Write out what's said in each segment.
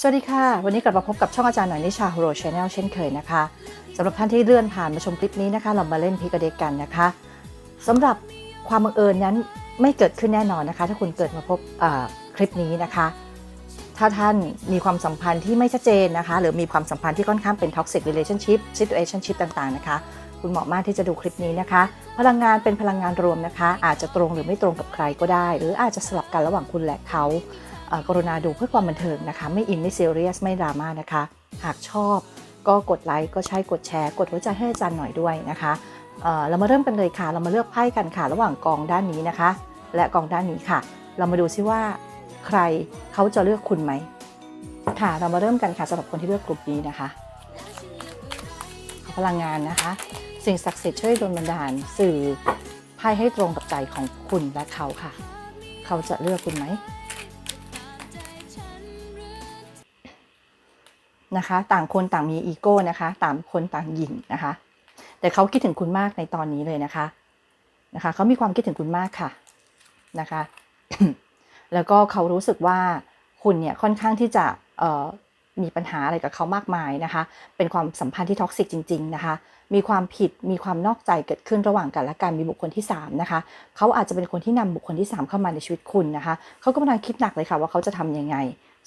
สวัสดีค่ะ วันนี้กลับมาพบกับช่องอาจารย์หน่อยนิชาโฮโรชแนลเช่นเคยนะคะสำหรับท่านที่เลื่อนผ่านมาชมคลิปนี้นะคะ เรามาเล่นพิกเด็กกันนะคะสำหรับความบังเอิญนั้นไม่เกิดขึ้นแน่นอนนะคะ ถ้าคุณเกิดมาพบคลิปนี้นะคะ ถ้าท่านมีความสัมพันธ์ที่ไม่ชัดเจนนะคะ หรือมีความสัมพันธ์ที่ค่อนข้างเป็น toxic relationship situationship ต่างๆนะคะ คุณเหมาะมากที่จะดูคลิปนี้นะคะ พลังงานเป็นพลังงานรวมนะคะ อาจจะตรงหรือไม่ตรงกับใครก็ได้ หรืออาจจะสลับกันระหว่างคุณและเขา กรุณาดูเพื่อความบันเทิงนะคะ ไม่อินไม่ซีเรียสไม่ดราม่านะคะ หากชอบก็กดไลค์ก็ใช่กดแชร์ กดหัวใจให้อาจารย์หน่อยด้วยนะคะเเรามาเริ่มกันเลยค่ะ เรามาเลือกไพ่กันค่ะ ระหว่างกองด้านนี้นะคะ และกองด้านนี้ค่ะ เรามาดูซิว่าใครเขาจะเลือกคุณไหมค่ะ เรามาเริ่มกันค่ะสำหรับคนที่เลือกกลุ่มนี้นะคะ พลังงานนะคะ สิ่งศักดิ์สิทธิ์ช่วยดลบันดาลสื่อไพ่ให้ตรงกับใจของคุณและเขาค่ะ เขาจะเลือกคุณไหม นะคะ ต่างคนต่างมีอีโก้นะคะต่างคนต่างหยิ่งนะคะ แต่เขาคิดถึงคุณมากในตอนนี้เลยนะคะนะคะเขามีความคิดถึงคุณมากค่ะนะคะ แล้วก็เขารู้สึกว่าคุณเนี่ยค่อนข้างที่จะมีปัญหาอะไรกับเขามากมายนะคะ เป็นความสัมพันธ์ที่ท็อกซิกจริง ๆ นะคะ มีความผิด มีความนอกใจเกิดขึ้นระหว่างกันและกัน มีบุคคลที่ 3 นะคะ เขาอาจจะเป็นคนที่นำบุคคลที่ 3 เข้ามาในชีวิตคุณนะคะ เขากำลังคิดหนักเลยค่ะว่าเขาจะทำยังไง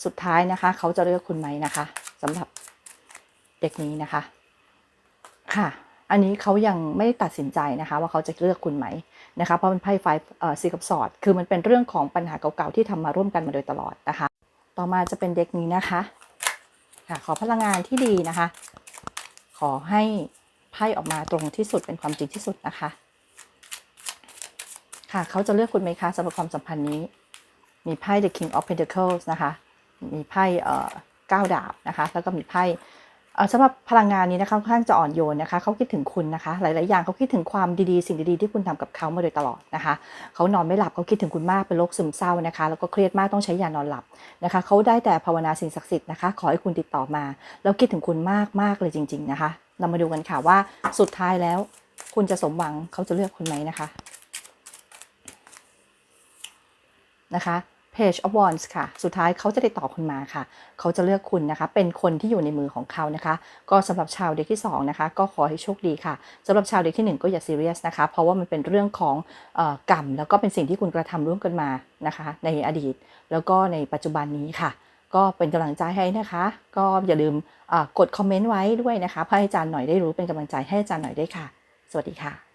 สุดท้ายนะคะ เขาจะเลือกคุณไหมนะคะ สำหรับเด็กนี้นะคะ ค่ะ อันนี้เขายังไม่ตัดสินใจนะคะ ว่าเขาจะเลือกคุณไหมนะคะ เพราะมันไพ่ไฟเอ่อซีกับสอด คือมันเป็นเรื่องของปัญหาเก่าๆที่ทำมาร่วมกันมาโดยตลอดนะคะ ต่อมาจะเป็นเด็กนี้นะคะค่ะขอพลังงานที่ดีนะคะ ขอให้ไพ่ออกมาตรงที่สุดเป็นความจริงที่สุดนะคะ ค่ะเขาจะเลือกคุณไหมคะสำหรับความสัมพันธ์นี้ มีไพ่ The King of Pentacles นะคะ มีไพ่เอ่อ เก้าดาบนะคะ แล้วก็มีไพ่สำหรับพลังงานนี้นะคะค่อนข้างจะอ่อนโยนนะคะเขาคิดถึงคุณนะคะ หลาย ๆ อย่างเขาคิดถึงความดี ๆ สิ่งดี ๆ ที่คุณทำกับเขามาโดยตลอดนะคะเขานอนไม่หลับเขาคิดถึงคุณมากเป็นโรคซึมเศร้านะคะ แล้วก็เครียดมากต้องใช้ยานอนหลับนะคะเขาได้แต่ภาวนาสิ่งศักดิ์สิทธิ์นะคะ ขอให้คุณติดต่อมา แล้วคิดถึงคุณมากมากเลยจริง ๆ นะคะ เรามาดูกันค่ะว่าสุดท้ายแล้ว คุณจะสมหวังเขาจะเลือกคุณไหมนะคะนะคะ Page of Wands ค่ะ สุดท้ายเขาจะติดต่อคุณมาค่ะ เขาจะเลือกคุณนะคะ เป็นคนที่อยู่ในมือของเขานะคะ ก็สำหรับชาวเด็กที่ 2 นะคะ ก็ขอให้โชคดีค่ะสำหรับชาวเด็กที่ 1 ก็อย่าซีเรียสนะคะ เพราะว่ามันเป็นเรื่องของออกรรม แล้วก็เป็นสิ่งที่คุณกระทำร่วมกันมานะคะ ในอดีต แล้วก็ในปัจจุบันนี้ค่ะ ก็เป็นกำลังใจให้นะคะ ก็อย่าลืมกดคอมเมนต์ไว้ด้วยนะคะเพื่อให้อาจารย์หน่อยได้รู้เป็นกำลังใจให้อาจารย์หน่อยได้ค่ะ สวัสดีค่ะ